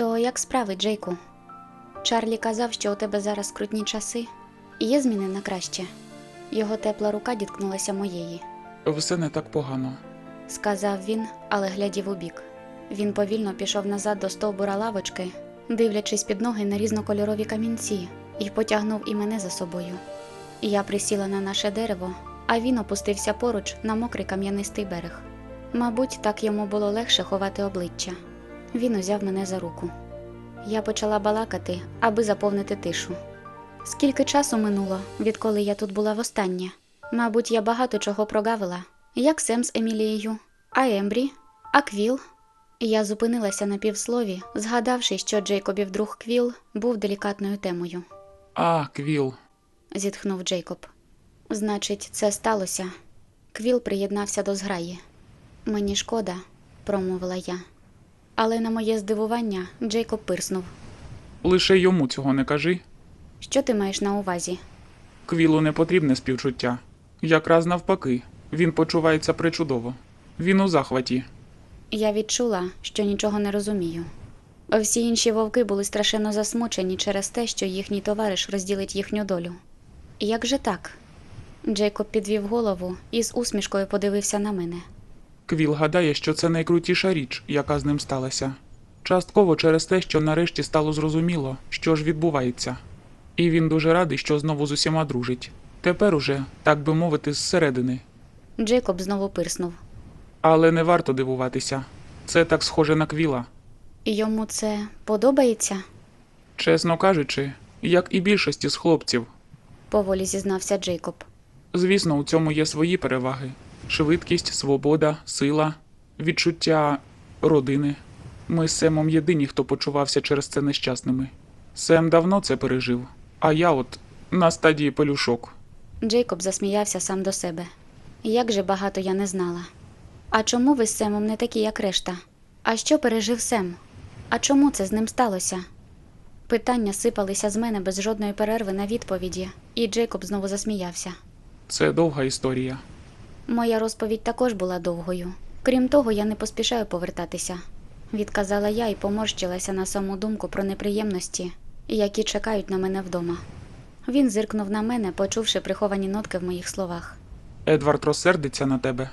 То як справи, Джейку? Чарлі казав, що у тебе зараз скрутні часи, і є зміни на краще. Його тепла рука діткнулася моєї, Все не так погано. сказав він, але глядів у бік. Він повільно пішов назад до стовбура лавочки, дивлячись під ноги на різнокольорові камінці, і потягнув і мене за собою. Я присіла на наше дерево, а він опустився поруч на мокрий кам'янистий берег. Мабуть, так йому було легше ховати обличчя. Він узяв мене за руку. Я почала балакати, аби заповнити тишу. Скільки часу минуло, відколи я тут була востаннє? Мабуть, я багато чого прогавила. Як Сем з Емілією, а Ембрі, а Квіл. Я зупинилася на півслові, згадавши, що Джейкобів друг Квіл був делікатною темою. А, Квіл. Зітхнув Джейкоб. Значить, це сталося. Квіл приєднався до зграї. Мені шкода, промовила я. Але на моє здивування Джейкоб пирснув. Лише йому цього не кажи. Що ти маєш на увазі? Квілу не потрібне співчуття. Якраз навпаки, він почувається причудово. Він у захваті. Я відчула, що нічого не розумію. Всі інші вовки були страшенно засмучені через те, що їхній товариш розділить їхню долю. Як же так? Джейкоб підвів голову і з усмішкою подивився на мене. Квіл гадає, що це найкрутіша річ, яка з ним сталася. Частково через те, що нарешті стало зрозуміло, що ж відбувається. І він дуже радий, що знову з усіма дружить. Тепер уже, так би мовити, зсередини. Джейкоб знову пирснув. Але не варто дивуватися. Це так схоже на квіла. Йому це подобається? Чесно кажучи, як і більшості з хлопців. поволі зізнався Джейкоб. Звісно, у цьому є свої переваги: швидкість, свобода, сила, відчуття родини. Ми з Семом єдині, хто почувався через це нещасними. Сем давно це пережив, а я от на стадії пелюшок. Джейкоб засміявся сам до себе. Як же багато я не знала. А чому ви з Семом не такі, як решта? А що пережив Сем? А чому це з ним сталося? Питання сипалися з мене без жодної перерви на відповіді, і Джейкоб знову засміявся. Це довга історія. Моя розповідь також була довгою. Крім того, я не поспішаю повертатися, відказала я і поморщилася на саму думку про неприємності, які чекають на мене вдома. Він зиркнув на мене, почувши приховані нотки в моїх словах. Едвард розсердиться на тебе.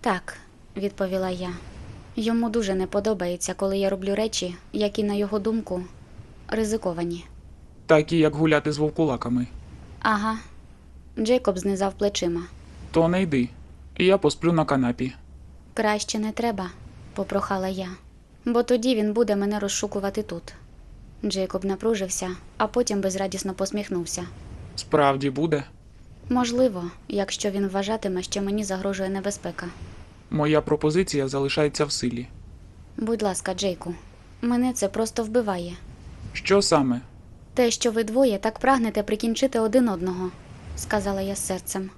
Так, відповіла я. Йому дуже не подобається, коли я роблю речі, які, на його думку, ризиковані. такі як гуляти з вовкулаками. Ага. Джейкоб знизав плечима. То не йди. Я посплю на канапі. Краще не треба, попрохала я, бо тоді він буде мене розшукувати тут. Джейкоб напружився, а потім безрадісно посміхнувся. Справді буде. Можливо, якщо він вважатиме, що мені загрожує небезпека. Моя пропозиція залишається в силі. Будь ласка, Джейку, мене це просто вбиває. Що саме? Те, що ви двоє так прагнете прикінчити один одного, сказала я з серцем.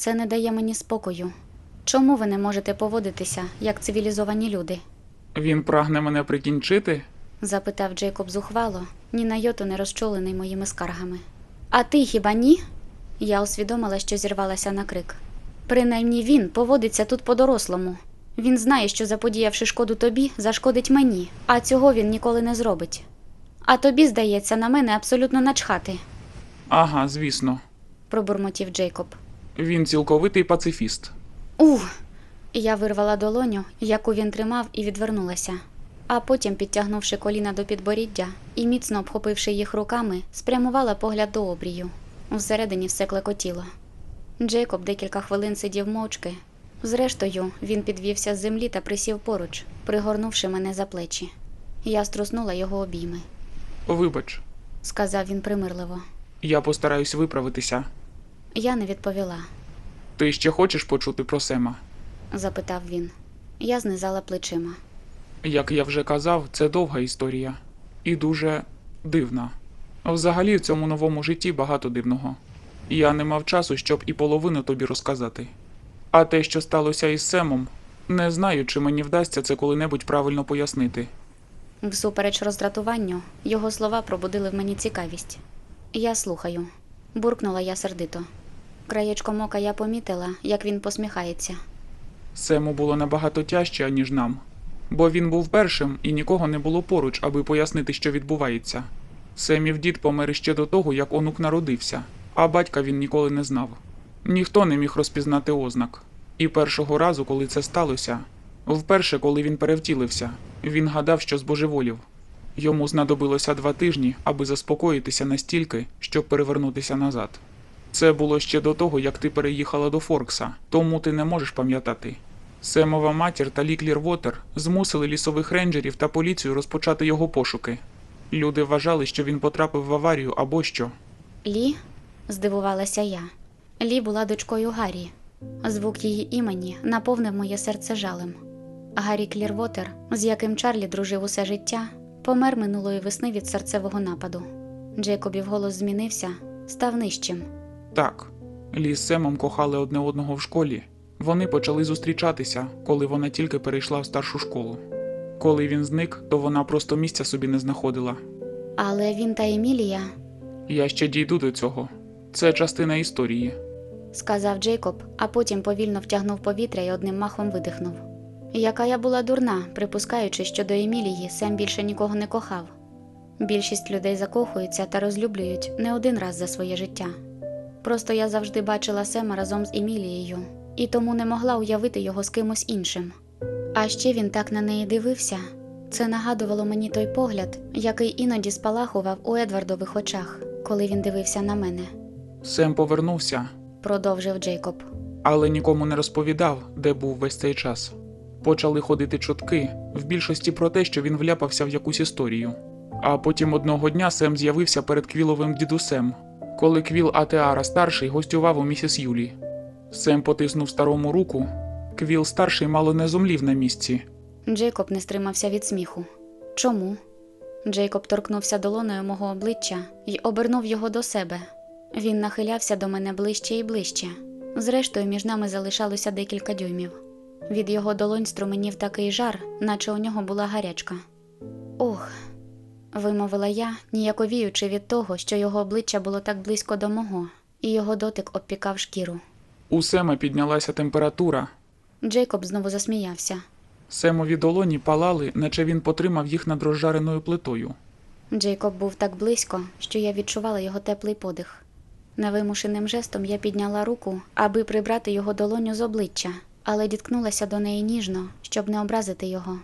Це не дає мені спокою. Чому ви не можете поводитися, як цивілізовані люди? Він прагне мене прикінчити? запитав Джейкоб зухвало, ні на йоту не розчолений моїми скаргами. А ти хіба ні? Я усвідомила, що зірвалася на крик. Принаймні він поводиться тут по-дорослому. Він знає, що заподіявши шкоду тобі, зашкодить мені, а цього він ніколи не зробить. А тобі, здається, на мене абсолютно начхати, Ага, звісно. пробурмотів Джейкоб. Він цілковитий пацифіст. Ух! Я вирвала долоню, яку він тримав, і відвернулася. А потім, підтягнувши коліна до підборіддя і міцно обхопивши їх руками, спрямувала погляд до обрію. Всередині все клекотіло. Джейкоб декілька хвилин сидів мовчки. Зрештою, він підвівся з землі та присів поруч, пригорнувши мене за плечі. Я струснула його обійми. Вибач, Сказав він примирливо. Я постараюсь виправитися. Я не відповіла, Ти ще хочеш почути про Сема? запитав він. Я знизала плечима. Як я вже казав, це довга історія і дуже дивна. Взагалі в цьому новому житті багато дивного. Я не мав часу, щоб і половину тобі розказати. А те, що сталося із Семом, не знаю, чи мені вдасться це коли-небудь правильно пояснити. Всупереч роздратуванню, його слова пробудили в мені цікавість. Я слухаю, буркнула я сердито. Краєчком ока я помітила, як він посміхається. Сему було набагато тяжче, ніж нам, бо він був першим і нікого не було поруч, аби пояснити, що відбувається. Семів дід помер ще до того, як онук народився, а батька він ніколи не знав. Ніхто не міг розпізнати ознак. І першого разу, коли це сталося, вперше, коли він перевтілився, він гадав, що збожеволів. Йому знадобилося два тижні, аби заспокоїтися настільки, щоб перевернутися назад. Це було ще до того, як ти переїхала до Форкса, тому ти не можеш пам'ятати. Семова матір та Ліклір Вотер змусили лісових рейнджерів та поліцію розпочати його пошуки. Люди вважали, що він потрапив в аварію або що. Лі? здивувалася я. Лі була дочкою Гаррі. Звук її імені наповнив моє серце жалем. Гаррі Клірвотер, з яким Чарлі дружив усе життя, помер минулої весни від серцевого нападу. Джейкобів голос змінився, став нижчим. Так, Лі з Семом кохали одне одного в школі. Вони почали зустрічатися, коли вона тільки перейшла в старшу школу. Коли він зник, то вона просто місця собі не знаходила. Але він та Емілія, Я ще дійду до цього. Це частина історії. сказав Джейкоб, а потім повільно втягнув повітря і одним махом видихнув. Яка я була дурна, припускаючи, що до Емілії Сем більше нікого не кохав. Більшість людей закохуються та розлюблюють не один раз за своє життя. Просто я завжди бачила Сема разом з Емілією, і тому не могла уявити його з кимось іншим. А ще він так на неї дивився. Це нагадувало мені той погляд, який іноді спалахував у Едвардових очах, коли він дивився на мене, Сем повернувся, продовжив Джейкоб. але нікому не розповідав, де був весь цей час. Почали ходити чутки, в більшості про те, що він вляпався в якусь історію. А потім одного дня Сем з'явився перед Квіловим дідусем, коли Квіл Атеара старший гостював у місіс Юлі. Сем потиснув старому руку. Квіл старший мало не зумлів на місці. Джейкоб не стримався від сміху. Чому? Джейкоб торкнувся долоною мого обличчя і обернув його до себе. Він нахилявся до мене ближче і ближче. Зрештою, між нами залишалося декілька дюймів. Від його долонь струменів такий жар, наче у нього була гарячка. Ох, вимовила я, ніяковіючи від того, що його обличчя було так близько до мого, і його дотик обпікав шкіру. У Сема піднялася температура. Джейкоб знову засміявся. Семові долоні палали, наче він потримав їх над розжареною плитою. Джейкоб був так близько, що я відчувала його теплий подих. Невимушеним жестом я підняла руку, аби прибрати його долоню з обличчя, але діткнулася до неї ніжно, щоб не образити його.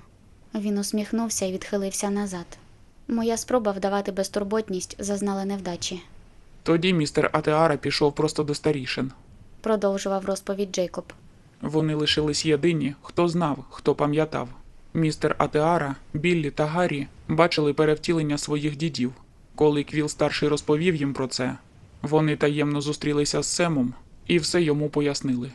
Він усміхнувся і відхилився назад. Моя спроба вдавати безтурботність зазнала невдачі, Тоді містер Атеара пішов просто до старішин. продовжував розповідь Джейкоб. Вони лишились єдині, хто знав, хто пам'ятав. Містер Атеара, Біллі та Гаррі бачили перевтілення своїх дідів. Коли Квіл старший розповів їм про це, вони таємно зустрілися з Семом і все йому пояснили.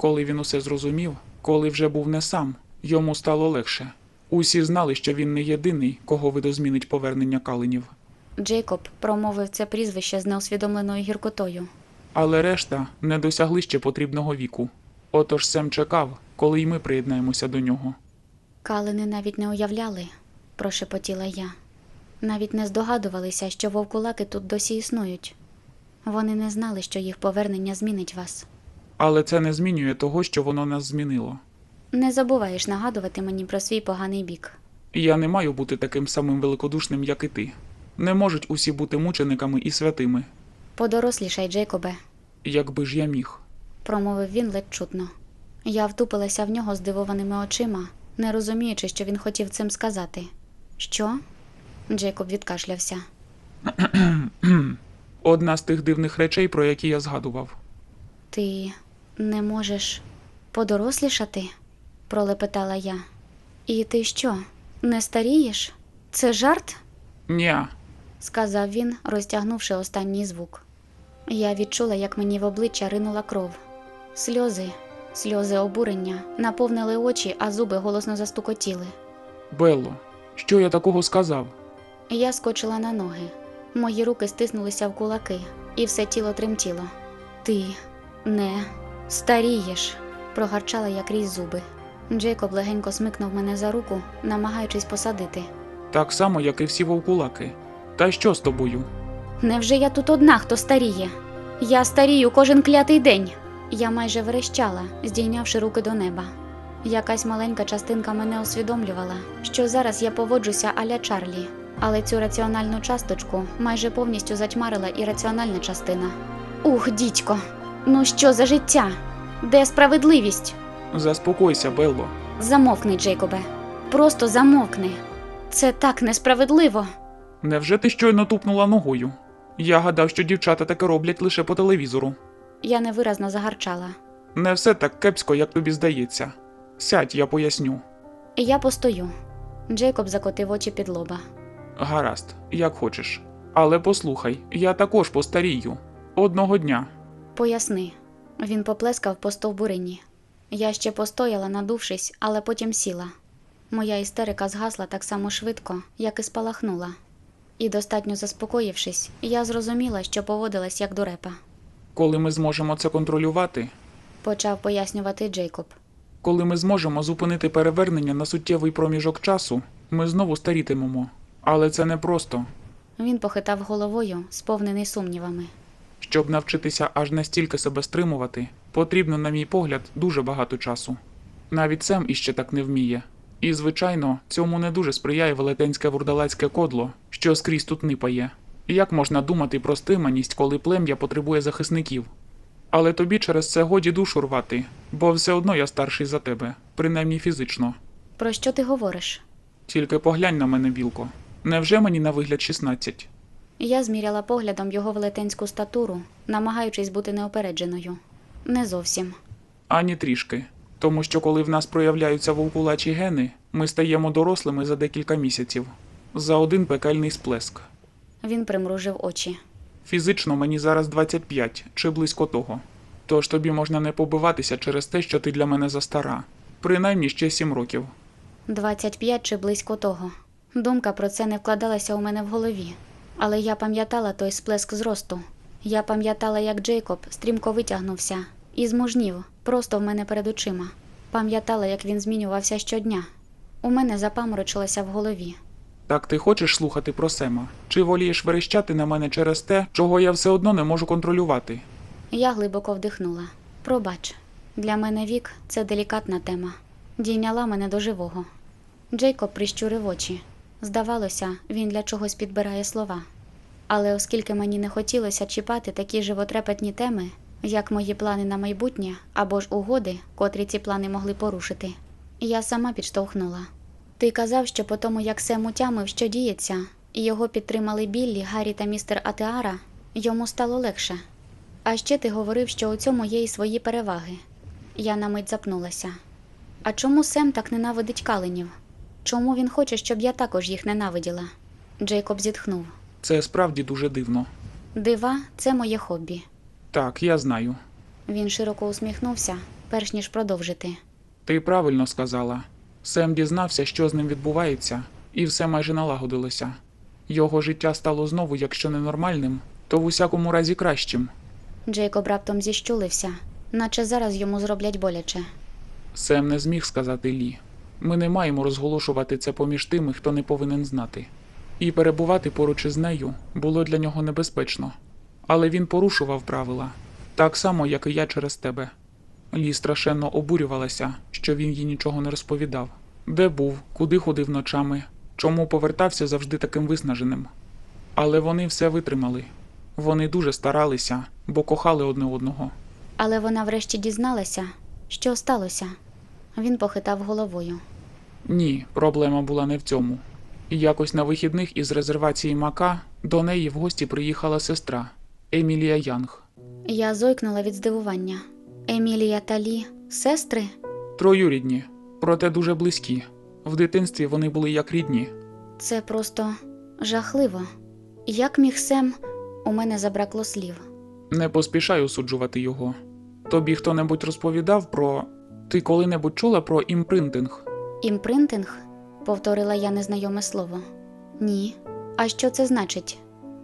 Коли він усе зрозумів, коли вже був не сам, йому стало легше. Усі знали, що він не єдиний, кого видозмінить повернення каленів. Джейкоб промовив це прізвище з неосвідомленою гіркотою. Але решта не досягли ще потрібного віку. Отож Сем чекав, коли й ми приєднаємося до нього. Калини навіть не уявляли, прошепотіла я. Навіть не здогадувалися, що вовкулаки тут досі існують. Вони не знали, що їх повернення змінить вас. Але це не змінює того, що воно нас змінило. Не забуваєш нагадувати мені про свій поганий бік. Я не маю бути таким самим великодушним, як і ти. Не можуть усі бути мучениками і святими, Подорослішай, Джейкобе, якби ж я міг. промовив він ледь чутно. Я втупилася в нього здивованими очима, не розуміючи, що він хотів цим сказати. Що? Джейкоб відкашлявся. Одна з тих дивних речей, про які я згадував. Ти не можеш подорослішати? пролепетала я. І ти що, не старієш? Це жарт? Ня, сказав він, розтягнувши останній звук. Я відчула, як мені в обличчя ринула кров. Сльози, сльози обурення наповнили очі, а зуби голосно застукотіли. Белло, що я такого сказав? Я скочила на ноги. Мої руки стиснулися в кулаки, і все тіло тремтіло. Ти не старієш, прогарчала я крізь зуби. Джейкоб легенько смикнув мене за руку, намагаючись посадити. Так само, як і всі вовкулаки. Та що з тобою? Невже я тут одна, хто старіє? Я старію кожен клятий день. Я майже верещала, здійнявши руки до неба. Якась маленька частинка мене усвідомлювала, що зараз я поводжуся аля Чарлі, але цю раціональну часточку майже повністю затьмарила ірраціональна частина. Ух, дідько, ну що за життя? Де справедливість? Заспокойся, Белло. Замовкни, Джейкобе. Просто замовкни. Це так несправедливо. Невже ти щойно тупнула ногою? Я гадав, що дівчата таке роблять лише по телевізору. Я невиразно загарчала. Не все так кепсько, як тобі здається. Сядь, я поясню. Я постою. Джейкоб закотив очі під лоба. Гаразд, як хочеш. Але послухай, я також постарію. Одного дня. Поясни. Він поплескав по стовбурині. Я ще постояла, надувшись, але потім сіла. Моя істерика згасла так само швидко, як і спалахнула. І достатньо заспокоївшись, я зрозуміла, що поводилась як дурепа. Коли ми зможемо це контролювати, Почав пояснювати Джейкоб. коли ми зможемо зупинити перевернення на суттєвий проміжок часу, ми знову старітимемо. Але це не просто. Він похитав головою, сповнений сумнівами. Щоб навчитися аж настільки себе стримувати, потрібно, на мій погляд, дуже багато часу. Навіть Сем іще так не вміє. І, звичайно, цьому не дуже сприяє велетенське вурдалацьке кодло, що скрізь тут нипає. Як можна думати про стриманість, коли плем'я потребує захисників? Але тобі через це годі душу рвати, бо все одно я старший за тебе, принаймні фізично. Про що ти говориш? Тільки поглянь на мене, білко. Невже мені на вигляд 16? Я зміряла поглядом його велетенську статуру, намагаючись бути неопередженою. Не зовсім. Ані трішки. Тому що коли в нас проявляються вовкулачі гени, ми стаємо дорослими за декілька місяців. За один пекельний сплеск. Він примружив очі. Фізично мені зараз 25 чи близько того. Тож тобі можна не побиватися через те, що ти для мене застара. Принаймні ще 7 років. 25 чи близько того. Думка про це не вкладалася у мене в голові. Але я пам'ятала той сплеск зросту. Я пам'ятала, як Джейкоб стрімко витягнувся і змужнів просто в мене перед очима. Пам'ятала, як він змінювався щодня. У мене запаморочилося в голові. Так ти хочеш слухати про Сема? Чи волієш верещати на мене через те, чого я все одно не можу контролювати? Я глибоко вдихнула. Пробач, для мене вік це делікатна тема. Дійняла мене до живого. Джейкоб прищурив очі. Здавалося, він для чогось підбирає слова. Але оскільки мені не хотілося чіпати такі животрепетні теми, як мої плани на майбутнє або ж угоди, котрі ці плани могли порушити, я сама підштовхнула. Ти казав, що по тому, як Сем утямив, що діється, і його підтримали Біллі, Гаррі та містер Атеара, йому стало легше. А ще ти говорив, що у цьому є і свої переваги. Я на мить запнулася. А чому Сем так ненавидить каленів? Чому він хоче, щоб я також їх ненавиділа? Джейкоб зітхнув. Це справді дуже дивно. Дива це моє хобі. Так, я знаю. Він широко усміхнувся, перш ніж продовжити. Ти правильно сказала. Сем дізнався, що з ним відбувається, і все майже налагодилося. Його життя стало знову, якщо не нормальним, то в усякому разі кращим. Джейкоб раптом зіщулився, наче зараз йому зроблять боляче. Сем не зміг сказати Лі. Ми не маємо розголошувати це поміж тими, хто не повинен знати. І перебувати поруч із нею було для нього небезпечно. Але він порушував правила, так само, як і я через тебе. Лі страшенно обурювалася, що він їй нічого не розповідав. Де був, куди ходив ночами, чому повертався завжди таким виснаженим. Але вони все витримали. Вони дуже старалися, бо кохали одне одного. Але вона врешті дізналася, що сталося. Він похитав головою. Ні, проблема була не в цьому. І якось на вихідних із резервації Мака до неї в гості приїхала сестра Емілія Янг. Я зойкнула від здивування. Емілія та Лі – сестри? Троюрідні, проте дуже близькі. В дитинстві вони були як рідні. Це просто жахливо. Як міг Сем, у мене забракло слів. Не поспішай осуджувати його. Тобі хто-небудь розповідав про. Ти коли-небудь чула про імпринтинг? Імпринтинг? повторила я незнайоме слово. Ні. А що це значить?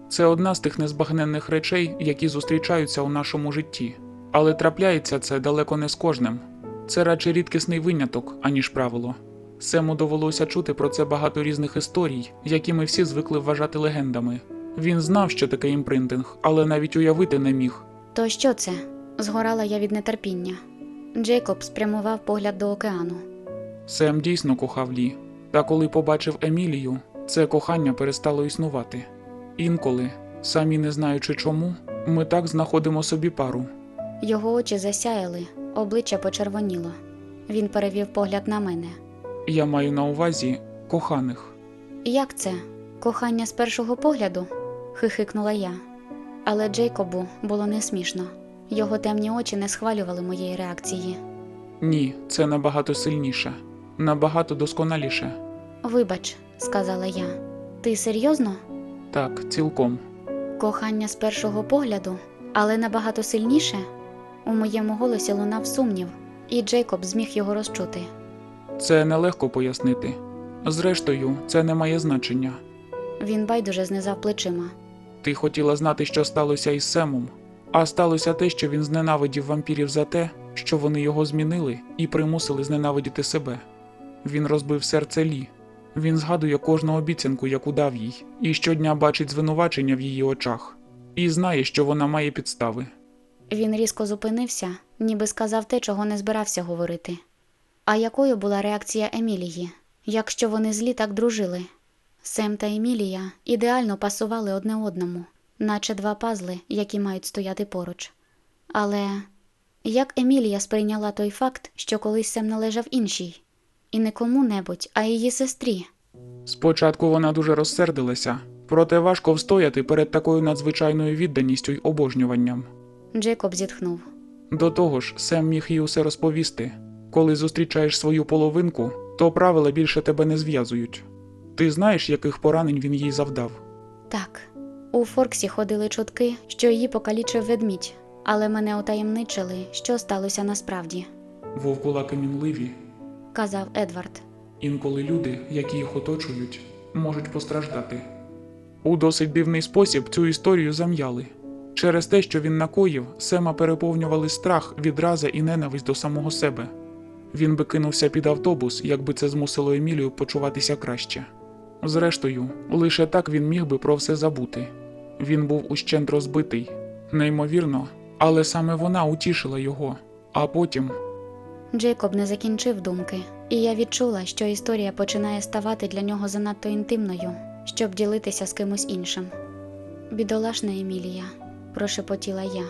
Це одна з тих незбагненних речей, які зустрічаються у нашому житті. Але трапляється це далеко не з кожним. Це радше рідкісний виняток, аніж правило. Сему довелося чути про це багато різних історій, які ми всі звикли вважати легендами. Він знав, що таке імпринтинг, але навіть уявити не міг. То що це? Згорала я від нетерпіння. Джейкоб спрямував погляд до океану. Сем дійсно кохав Лі, та коли побачив Емілію, це кохання перестало існувати. Інколи, самі не знаючи чому, ми так знаходимо собі пару. Його очі засяяли, обличчя почервоніло. Він перевів погляд на мене. Я маю на увазі коханих. Як це? Кохання з першого погляду? хихикнула я. Але Джейкобу було не смішно. Його темні очі не схвалювали моєї реакції. Ні, це набагато сильніше, набагато досконаліше. Вибач, сказала я. Ти серйозно? Так, цілком. Кохання з першого погляду, але набагато сильніше? У моєму голосі лунав сумнів, і Джейкоб зміг його розчути. Це нелегко пояснити. Зрештою, це не має значення. Він байдуже знизав плечима. Ти хотіла знати, що сталося із Семом, а сталося те, що він зненавидів вампірів за те, що вони його змінили і примусили зненавидіти себе. Він розбив серце Лі. Він згадує кожну обіцянку, яку дав їй, і щодня бачить звинувачення в її очах, і знає, що вона має підстави. Він різко зупинився, ніби сказав те, чого не збирався говорити. А якою була реакція Емілії, якщо вони злі так дружили? Сем та Емілія ідеально пасували одне одному, наче два пазли, які мають стояти поруч. Але як Емілія сприйняла той факт, що колись Сем належав іншій, і не кому-небудь, а її сестрі? Спочатку вона дуже розсердилася, проте важко встояти перед такою надзвичайною відданістю й обожнюванням. Джейкоб зітхнув. До того ж, Сем міг їй усе розповісти. Коли зустрічаєш свою половинку, то правила більше тебе не зв'язують. Ти знаєш, яких поранень він їй завдав? Так, у Форксі ходили чутки, що її покалічив ведмідь, але мене утаємничили, що сталося насправді, Вовкулаки мінливі. казав Едвард. Інколи люди, які їх оточують, можуть постраждати. У досить дивний спосіб цю історію зам'яли. Через те, що він накоїв, Сема переповнювали страх, відраза і ненависть до самого себе. Він би кинувся під автобус, якби це змусило Емілію почуватися краще. Зрештою, лише так він міг би про все забути. Він був ущент розбитий, неймовірно, але саме вона утішила його, а потім Джейкоб не закінчив думки, і я відчула, що історія починає ставати для нього занадто інтимною, щоб ділитися з кимось іншим. Бідолашна Емілія, прошепотіла я.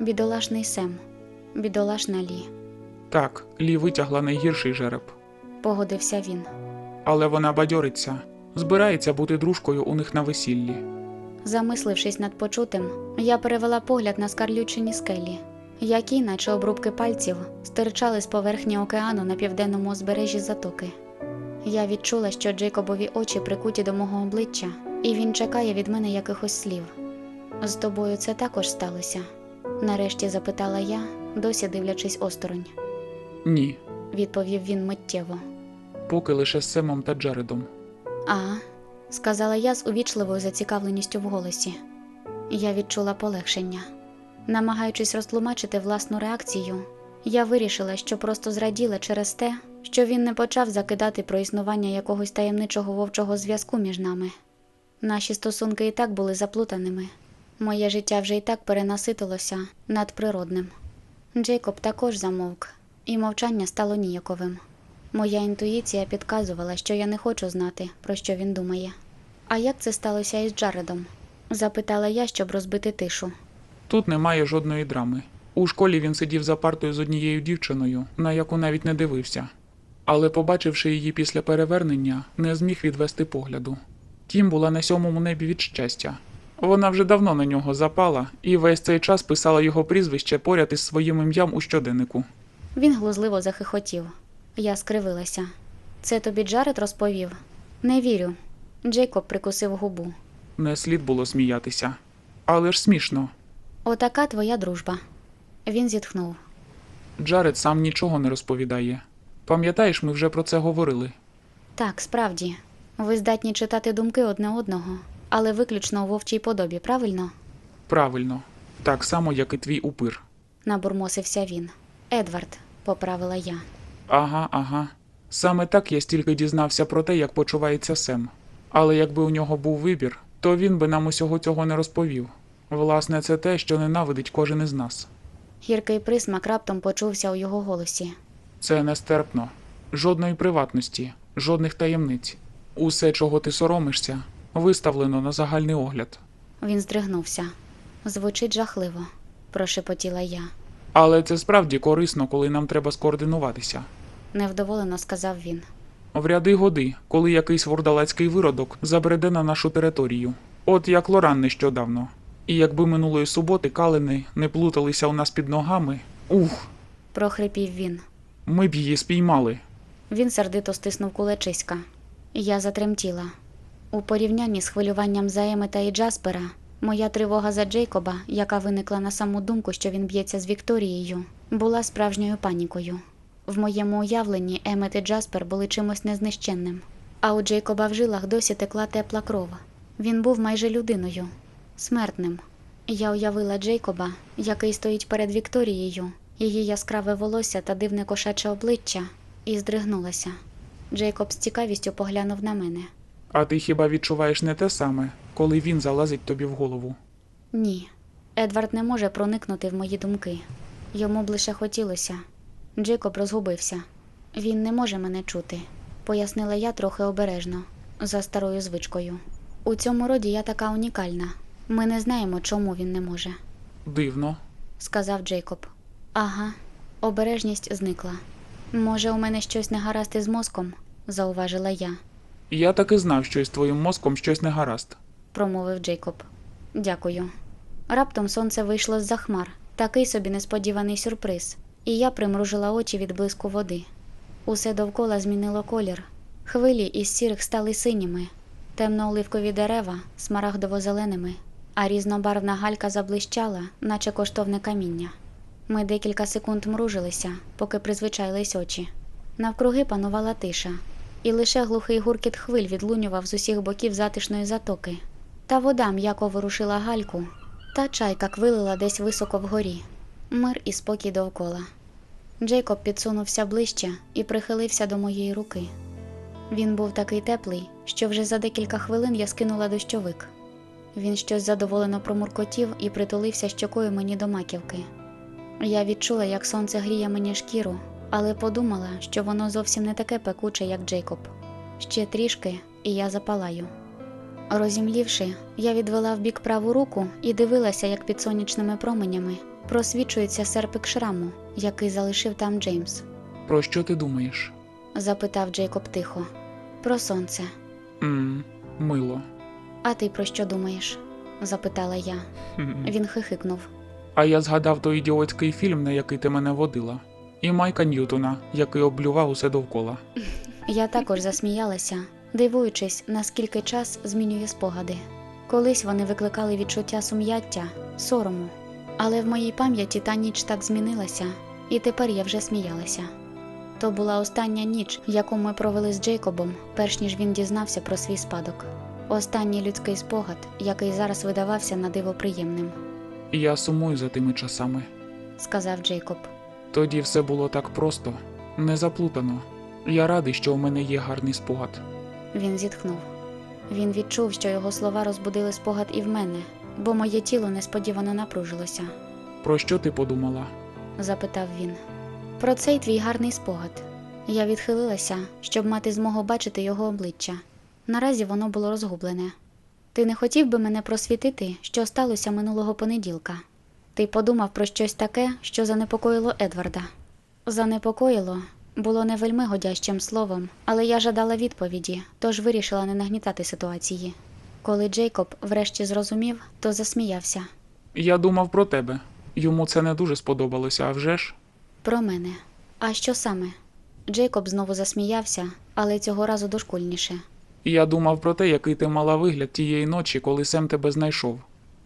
Бідолашний Сем, бідолашна Лі, так, Лі витягла найгірший жереб. погодився він. Але вона бадьориться, збирається бути дружкою у них на весіллі. Замислившись над почутим, я перевела погляд на скарлючені скелі, які, наче обрубки пальців, стирчали з поверхні океану на південному узбережжі затоки. Я відчула, що Джейкобові очі прикуті до мого обличчя, і він чекає від мене якихось слів. З тобою це також сталося? нарешті запитала я, досі дивлячись осторонь. Ні, Відповів він миттєво. поки лише з Семом та Джаредом. А, сказала я з увічливою зацікавленістю в голосі. Я відчула полегшення. Намагаючись розтлумачити власну реакцію, я вирішила, що просто зраділа через те, що він не почав закидати про існування якогось таємничого вовчого зв'язку між нами. Наші стосунки і так були заплутаними. Моє життя вже і так перенаситилося надприродним. Джейкоб також замовк, і мовчання стало ніяковим. Моя інтуїція підказувала, що я не хочу знати, про що він думає. А як це сталося із Джаредом? запитала я, щоб розбити тишу. Тут немає жодної драми. У школі він сидів за партою з однією дівчиною, на яку навіть не дивився. Але, побачивши її після перевернення, не зміг відвести погляду. Тім була на сьомому небі від щастя. Вона вже давно на нього запала і весь цей час писала його прізвище поряд із своїм ім'ям у щоденнику. Він глузливо захихотів. Я скривилася. Це тобі Джаред розповів? Не вірю. Джейкоб прикусив губу. Не слід було сміятися. Але ж смішно. Отака твоя дружба. Він зітхнув. Джаред сам нічого не розповідає. Пам'ятаєш, ми вже про це говорили. Так, справді, ви здатні читати думки одне одного, але виключно у вовчій подобі, правильно? Правильно, так само, як і твій упир. набурмосився він. Едвард, поправила я. Ага, ага. Саме так я стільки дізнався про те, як почувається Сем. Але якби у нього був вибір, то він би нам усього цього не розповів. Власне, це те, що ненавидить кожен із нас. Гіркий присмак раптом почувся у його голосі. Це нестерпно. Жодної приватності, жодних таємниць. Усе, чого ти соромишся, виставлено на загальний огляд. Він здригнувся. Звучить жахливо, прошепотіла я. Але це справді корисно, коли нам треба скоординуватися. Невдоволено сказав він. В ряди годи, коли якийсь вордалацький виродок забреде на нашу територію. От як Лоран нещодавно. І якби минулої суботи калини не плуталися у нас під ногами, ух, прохрипів він. ми б її спіймали. Він сердито стиснув кулачиська. Я затремтіла. У порівнянні з хвилюванням за Емета і Джаспера, моя тривога за Джейкоба, яка виникла на саму думку, що він б'ється з Вікторією, була справжньою панікою. В моєму уявленні Емет і Джаспер були чимось незнищенним, а у Джейкоба в жилах досі текла тепла кров. Він був майже людиною, смертним. Я уявила Джейкоба, який стоїть перед Вікторією, її яскраве волосся та дивне кошаче обличчя, і здригнулася. Джейкоб з цікавістю поглянув на мене. А ти хіба відчуваєш не те саме, коли він залазить тобі в голову? Ні, Едвард не може проникнути в мої думки. Йому б лише хотілося. Джейкоб розгубився. Він не може мене чути, пояснила я трохи обережно, за старою звичкою. У цьому роді я така унікальна. Ми не знаємо, чому він не може, Дивно. сказав Джейкоб. Ага, обережність зникла. Може, у мене щось не гаразд із мозком, зауважила я. Я таки знав, що із твоїм мозком щось не гаразд. промовив Джейкоб. Дякую. Раптом сонце вийшло з-за хмар, такий собі несподіваний сюрприз, і я примружила очі від блиску води. Усе довкола змінило колір. Хвилі із сірих стали синіми, темно-оливкові дерева смарагдово-зеленими, а різнобарвна галька заблищала, наче коштовне каміння. Ми декілька секунд мружилися, поки призвичайлись очі. Навкруги панувала тиша, і лише глухий гуркіт хвиль відлунював з усіх боків затишної затоки. Та вода м'яко ворушила гальку, та чайка квилила десь високо вгорі. Мир і спокій довкола. Джейкоб підсунувся ближче і прихилився до моєї руки. Він був такий теплий, що вже за декілька хвилин я скинула дощовик. Він щось задоволено промуркотів і притулився щокою мені до маківки. Я відчула, як сонце гріє мені шкіру, але подумала, що воно зовсім не таке пекуче, як Джейкоб. Ще трішки, і я запалаю. Розімлівши, я відвела вбік праву руку і дивилася, як під сонячними променями просвічується серпик шраму, який залишив там Джеймс. Про що ти думаєш? Запитав Джейкоб тихо. Про сонце. Мм, мило. А ти про що думаєш? запитала я. Він хихикнув. А я згадав той ідіотський фільм, на який ти мене водила, і Майка Ньютона, який облював усе довкола. Я також засміялася, дивуючись, наскільки час змінює спогади. Колись вони викликали відчуття сум'яття, сорому. Але в моїй пам'яті та ніч так змінилася, і тепер я вже сміялася. То була остання ніч, яку ми провели з Джейкобом, перш ніж він дізнався про свій спадок. Останній людський спогад, який зараз видавався на диво приємним, я сумую за тими часами. сказав Джейкоб. Тоді все було так просто, не заплутано. Я радий, що у мене є гарний спогад. Він зітхнув. Він відчув, що його слова розбудили спогад і в мене, бо моє тіло несподівано напружилося. Про що ти подумала? запитав він. Про цей твій гарний спогад. Я відхилилася, щоб мати змогу бачити його обличчя. Наразі воно було розгублене. Ти не хотів би мене просвітити, що сталося минулого понеділка. Ти подумав про щось таке, що занепокоїло Едварда. Занепокоїло було не вельми годящим словом, але я жадала відповіді, тож вирішила не нагнітати ситуації. Коли Джейкоб врешті зрозумів, то засміявся. Я думав про тебе. Йому це не дуже сподобалося, а вже ж? Про мене. А що саме? Джейкоб знову засміявся, але цього разу дошкульніше. Я думав про те, який ти мала вигляд тієї ночі, коли Сем тебе знайшов.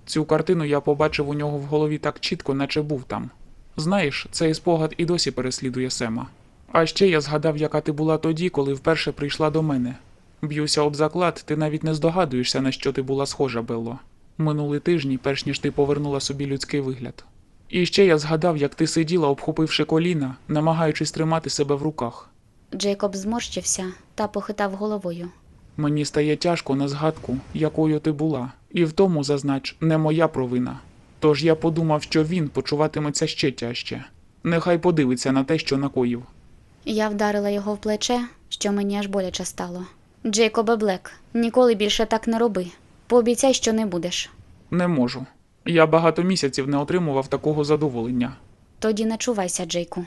Цю картину я побачив у нього в голові так чітко, наче був там. Знаєш, цей спогад і досі переслідує Сема. А ще я згадав, яка ти була тоді, коли вперше прийшла до мене. Б'юся об заклад, ти навіть не здогадуєшся, на що ти була схожа, Белло. Минулі тижні, перш ніж ти повернула собі людський вигляд. І ще я згадав, як ти сиділа, обхопивши коліна, намагаючись тримати себе в руках. Джейкоб зморщився та похитав головою. Мені стає тяжко на згадку, якою ти була, і в тому, зазнач, не моя провина. Тож я подумав, що він почуватиметься ще тяжче. Нехай подивиться на те, що накоїв. Я вдарила його в плече, що мені аж боляче стало. Джейкобе Блек, ніколи більше так не роби. Пообіцяй, що не будеш. Не можу. Я багато місяців не отримував такого задоволення. Тоді не чувайся, Джейку.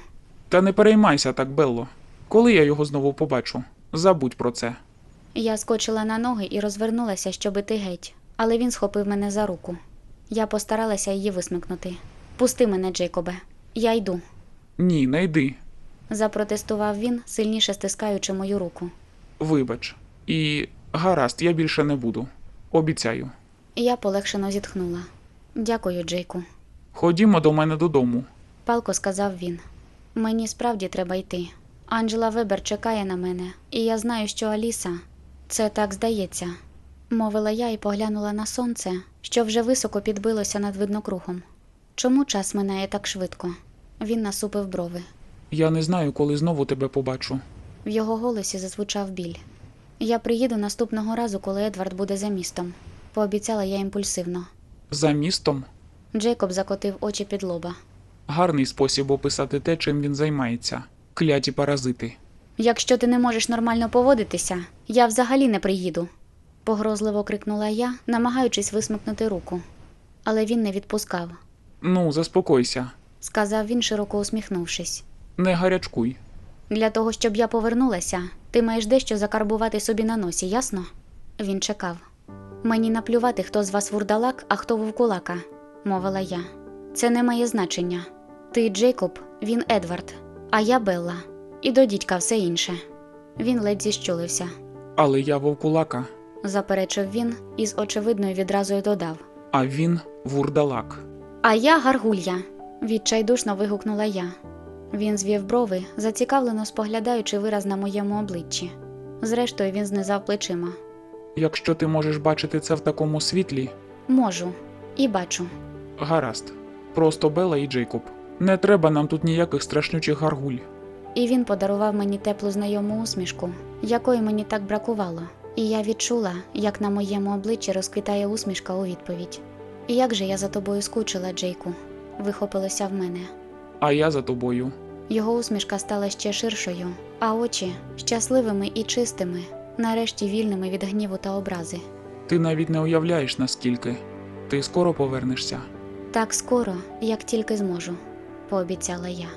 Та не переймайся так, Белло. Коли я його знову побачу, забудь про це. Я скочила на ноги і розвернулася, щоб іти геть, але він схопив мене за руку. Я постаралася її висмикнути. Пусти мене, Джейкобе. Я йду. Ні, не йди. Запротестував він, сильніше стискаючи мою руку. Вибач. І гаразд, я більше не буду. Обіцяю. Я полегшено зітхнула. Дякую, Джейку. Ходімо до мене додому. Палко сказав він. Мені справді треба йти. Анджела Вебер чекає на мене, і я знаю, що Аліса. Це так здається, мовила я і поглянула на сонце, що вже високо підбилося над виднокругом. Чому час минає так швидко? Він насупив брови. Я не знаю, коли знову тебе побачу. В його голосі зазвучав біль. Я приїду наступного разу, коли Едвард буде за містом, пообіцяла я імпульсивно. За містом Джейкоб закотив очі під лоба. гарний спосіб описати те, чим він займається. Кляті паразити. Якщо ти не можеш нормально поводитися, я взагалі не приїду. погрозливо крикнула я, намагаючись висмикнути руку. Але він не відпускав, Ну, заспокойся, сказав він, широко усміхнувшись. Не гарячкуй. Для того, щоб я повернулася, ти маєш дещо закарбувати собі на носі, ясно? Він чекав. Мені наплювати, хто з вас вурдалак, а хто вовкулака, мовила я. Це не має значення. Ти Джейкоб, він Едвард, а я Белла. І до дідька все інше. Він ледь зіщулився, Але я вовкулака, заперечив він і з очевидною відразою додав. а він вурдалак. А я гаргулья, відчайдушно вигукнула я. Він звів брови, зацікавлено споглядаючи вираз на моєму обличчі. Зрештою, він знизав плечима. Якщо ти можеш бачити це в такому світлі, Можу і бачу. гаразд. Просто Бела і Джейкоб. Не треба нам тут ніяких страшнючих гаргуль. І він подарував мені теплу знайому усмішку, якої мені так бракувало. І я відчула, як на моєму обличчі розквітає усмішка у відповідь. Як же я за тобою скучила, Джейку, вихопилося в мене. А я за тобою. Його усмішка стала ще ширшою, а очі щасливими і чистими, нарешті вільними від гніву та образи. Ти навіть не уявляєш наскільки. Ти скоро повернешся. Так скоро, як тільки зможу, пообіцяла я.